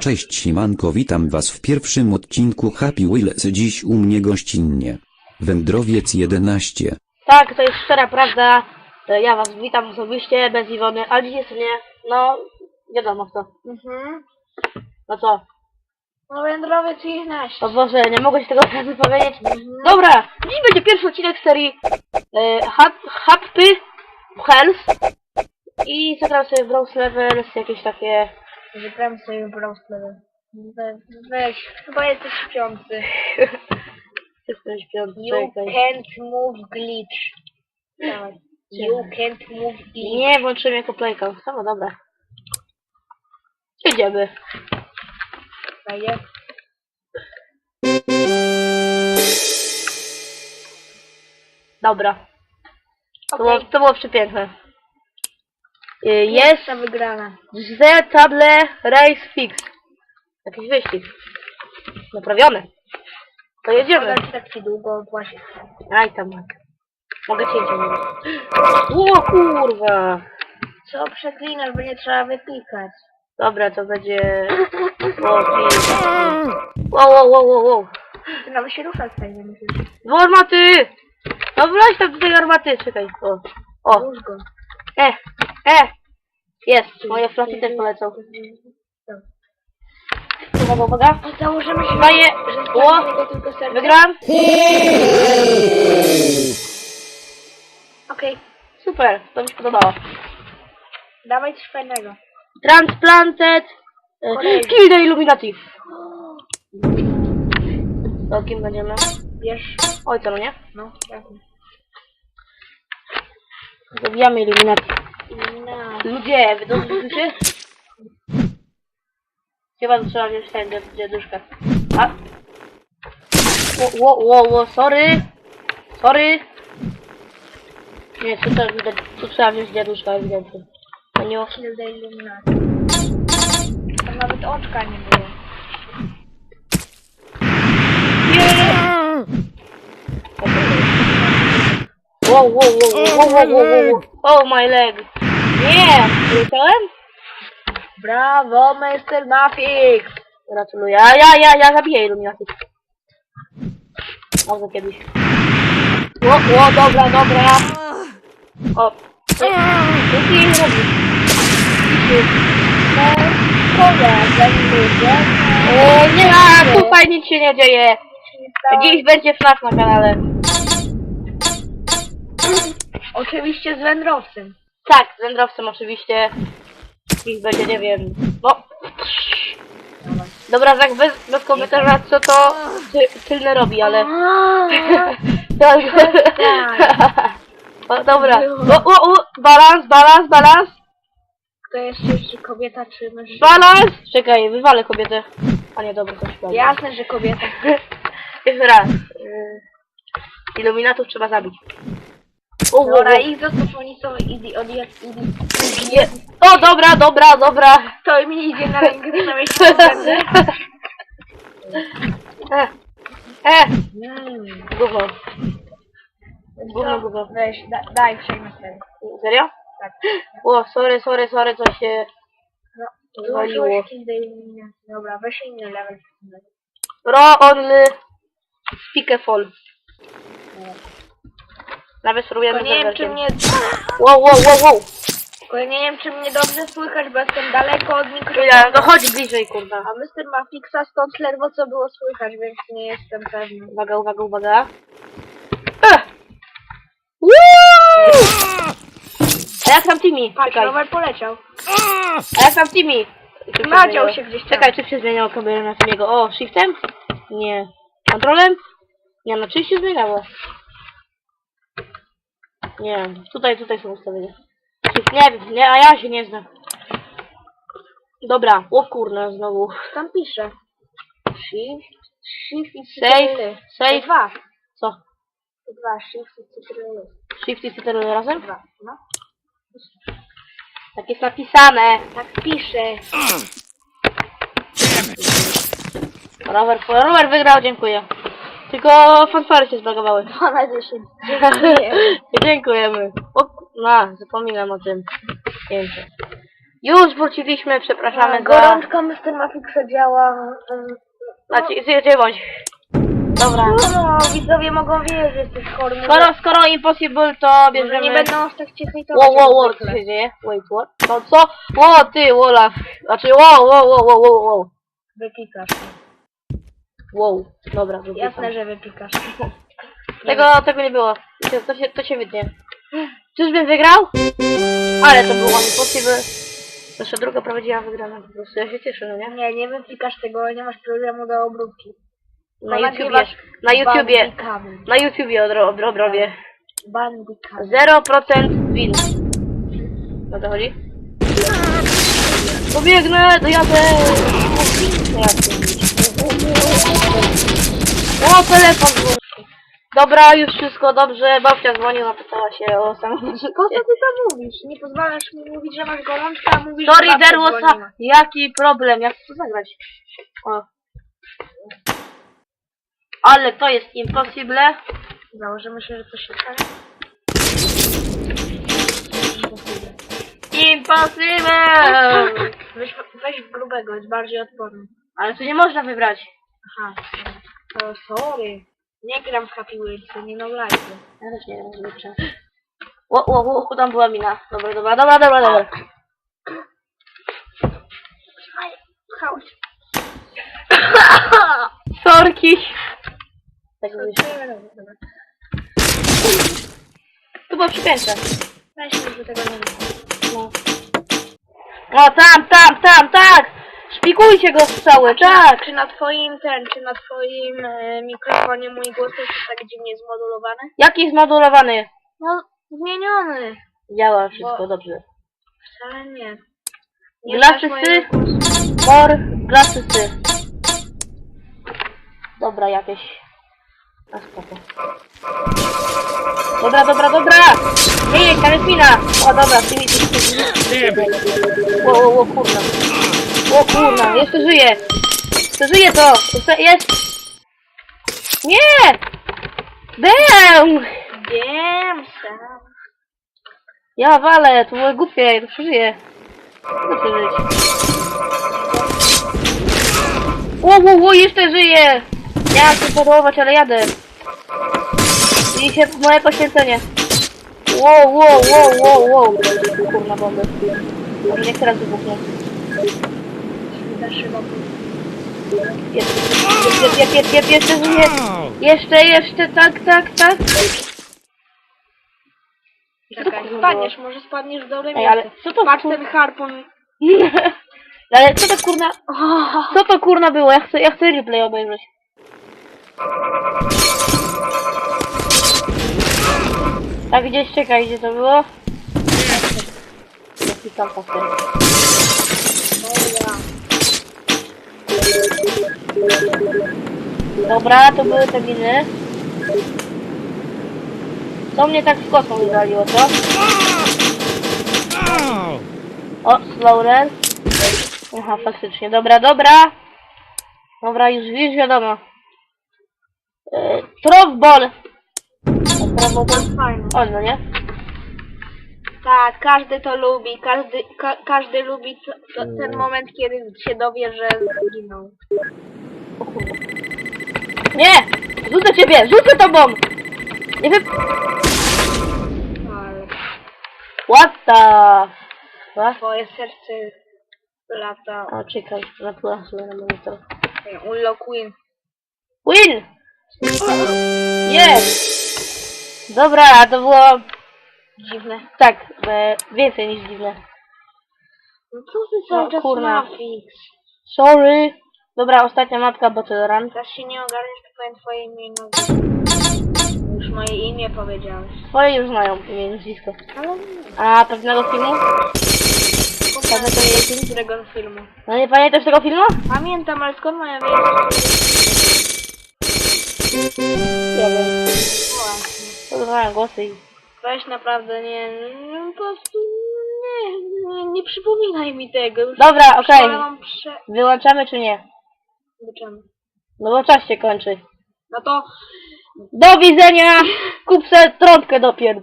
Cześć Simanko witam was w pierwszym odcinku Happy Wheels dziś u mnie gościnnie. Wędrowiec 11. Tak, to jest szczera prawda. E, Ja was witam osobiście, bez Iwony, ale dziś jest mnie, no, wiadomo kto. Mhm. No co? No wędrowiec 11. O Boże, nie mogę się tego teraz wypowiedzieć. Dobra, dziś będzie pierwszy odcinek serii e, Hap- Happy Health i zagram sobie Browse Levels, jakieś takie... Wybrałem sobie browse level. We, weź, chyba jesteś śpiący. Jestem śpiący, You czekaj. can't move glitch. Dawaj. You can't move glitch. Nie, włączyłem jako playka. No dobra. Jedziemy. Daję. Dobra. To, Okej. było, to było przepiękne. Y, Jest ta wygrana. The Table Race Fix. Jakiś wyścig. Naprawiony. To jedziemy. Podać tak ci długo właśnie. Aj tam. Mak. Mogę cię. O kurwa. Co przeklinasz, bo nie trzeba wypikać. Dobra, to będzie... O, kurwa. Wow, wow, wow, wow, wow. Ty nawet się ruszać tutaj nie musisz. Do armaty! No wleź tam do tej armaty, czekaj. O, o, Rusz go. e, e. Jest, moje flaki też polecą. Uwaga, uwaga. Założymy się, Daję. że O! Wygram? Okej, Super, to mi się podobało. dawaj coś fajnego. Transplanted e, Kolejny. Kill the Illuminati. To kim będziemy? Wiesz? Ojca, no nie? No, jasne. Zabijamy Illuminati. No. Ludzie, wy dobrze słyszycie? Chyba trzeba wziąć ten dziad- dziaduszka. A? Ło, ło, ło, sorry. Sorry. Nie, tu, trzeba- tu trzeba wziąć dziaduszka ewidentnie. To nie Kill the Illuminati. Tam nawet oczka nie było. Wow, wow, wow, wow, wow, wow, wow. Oh my leg. Nie, leciałem? Brawo, Mr. Mafix! Gratuluję. Ja, ja, ja, ja zabiję Illuminati. Może kiedyś. O, o, dobra, dobra. O. Co ty robisz? O, nie, a, tutaj nic się nie dzieje. Dziś będzie FNAF na kanale. Oczywiście z wędrowcem. Tak, z wędrowcem oczywiście. Dziś będzie, nie wiem. No. Dobra, tak bez, bez komentarza, co to ty, tylne robi, ale... Tak. O, dobra. O, o, o, balans, balans, balans, Kto jest jeszcze kobieta czy mężczyzna? balans. Czekaj, wywalę kobietę. A nie, dobra, coś ja. Jasne, że kobieta. Jeszcze raz. Y, Iluminatów trzeba zabić. O, Dobra, ich zostaw, oni są jak easy. Je- o, dobra, dobra, dobra. To mi idzie na rękę, przynajmniej się będę. E, e, Mm. gówno. Gówno, gówno. Weź, da, daj, przejmę sobie. Serio? Tak. O, sorry, sorry, sorry, coś się... No, Waliło. wyłączyłeś kill the illuminati. Dobra, weź inny level. Ro only Speakeful. Nawet spróbujemy nie wiem, czy mnie... Wow, wow, wow, wow. Tylko nie wiem, czy mnie dobrze słychać, bo jestem daleko od mikrofonu. Chwila, no chodź bliżej, kurwa. A Mr. Mafixa stąd ledwo co było słychać, więc nie jestem pewny. Uwaga, uwaga, uwaga. Ech! Woo! A jak tam Timmy? Patrz, Czekaj. rower poleciał. A jak tam Timmy? Czy Nadział się gdzieś tam. Czekaj, czy się zmieniało kamerę na Timmy'ego? O, shiftem? Nie. Kontrolem? Nie, no czy się zmieniało? Nie, tutaj, tutaj są ustawienia. Nie wiem, nie, a ja się nie znam. Dobra, o kurna znowu. Tam pisze. Shift, shift i Save, cytryny. save. Dwa. Co? Dwa, shift i cytryny. Shift i Ctrl razem? Dwa, no. Tak jest napisane. Tak pisze. Rower, rower wygrał, dziękuję. Tylko fanfary się zbagowały. 2 na 10. Dziękuję. Dziękujemy. O, no, zapominam o tym. Pięknie. Już wróciliśmy, przepraszamy za... Gorączka Mr. Mafixa działa. mm, A, gdzie, gdzie, gdzie bądź? Dobra. No, widzowie mogą wiedzieć, że jesteś chory. Skoro, skoro impossible, to może bierzemy... nie będą aż tak cię hejtować. Wow, wow, wow, co się dzieje? Wait, what? To co? Ło, ty, Olaf. Znaczy, wow, wow, wow, wow, wow, wow. Wypikasz. Wow, dobra, wypikam. Jasne, że wypikasz. Tego, tego nie było. To, to, się, to się wytnie. Czyżbym wygrał? Ale to było impossible. Nasza druga prowadziła wygrana po prostu. Ja się cieszę, no nie? Nie, nie wypikasz tego, nie masz programu do obróbki. Na YouTubie, na YouTubie, na YouTubie odro, odro, odrobię. Bandicamy. 0% win. O to chodzi? Pobiegnę, dojadę! No? O, telefon dzwoni. Dobra, już wszystko dobrze. Babcia dzwoniła, pytała się o samochód. Po co ty to mówisz? Nie pozwalasz mi mówić, że masz gorączkę, a mówisz, Sorry, że babcia. Jaki problem? Jak to zagrać? O. Ale to jest impossible. Założymy się, że coś się stanie. Impossible! Weź, weź grubego, jest bardziej odporny. Ale tu nie można wybrać. Aha. To sorry. Nie gram w Happy Wheels, nie no live. Ja też nie wiem, żeby czas. O, o, o, tam była mina. Dobra, dobra, dobra, dobra, dobra. Chodź. Sorki. Tak mówisz. Tu było przypięte. Weź że tego nie. No. O, tam, tam, tam, tak! Szpikujcie go strzały, tak! Czy na twoim ten, czy na twoim e, mikrofonie mój głos jest tak dziwnie zmodulowany? Jaki zmodulowany? No, zmieniony. Działa wszystko Bo- dobrze. Wcale nie. Sy? mojego głosu. Mor, glasy sy. Dobra, jakieś. A spoko. Dobra, dobra, dobra! Nie, nie, tam jest mina! O, dobra, ty mi tu O, o, o, kurna. O, kurna, jeszcze żyje! To żyje to! Jeszcze, jest! Nie! Damn! Wiem, sam. Ja walę, to było głupie, to przeżyje. To przeżyć. Ło, ło, ło, jeszcze żyje! Miałam się podłować, ale jadę. Się moje poświęcenie. Wow, wow, wow, wow, wow. Kurna bomby. Nie teraz wybuchną. Za szybko. Jest, jest, jest, jest, jest, jeszcze. Jeszcze, jeszcze, tak, tak, tak. Czekaj, spadniesz, może spadniesz dobre Ej, ale co to Patrz kur- ten harpun. Ale co to kurna... Co to kurna było? Ja chcę, ja chcę replay obejrzeć. A gdzieś czekaj, gdzie to było? Jaki tam pasek. Dobra, to były te miny. To mnie tak w kosmos wywaliło, co? O, slowrer. Aha, faktycznie. Dobra, dobra. Dobra, już, już wiadomo. E, Throwball. Throwball. Fajne. O, no nie? Tak, każdy to lubi, każdy, ka każdy lubi to, to, ten moment, kiedy się dowie, że zginął. O. Nie! Rzucę ciebie! Rzucę tobą! Nie wy... Ale What the... What? twoje serce lata. O, czekaj. Zapłyła sobie na monitor. Ullo Queen. Win! Jest! Dobra, to było... Dziwne. Tak, e, więcej niż dziwne. No co ty No, cały czas kurna. Mafix? Sorry. Dobra, ostatnia matka Battle Run. Teraz się nie ogarniesz, to powiem twoje imię i nazwisko. Już moje imię powiedziałeś. Twoje już znają imię i nazwisko. Ale nie. A pewnego filmu? Pokażę to jest którego filmu. No nie pamiętasz tego filmu? Pamiętam, ale skąd moja wiedzieć? Nie wiem. Właśnie. Podobałem głosy i... Weź naprawdę nie, nie po prostu nie, nie, nie przypominaj mi tego. Już Dobra, okej. prze... Wyłączamy czy nie? Czemu? No bo czas się kończy. No to Do widzenia! Kup se trąbkę do pierdzenia.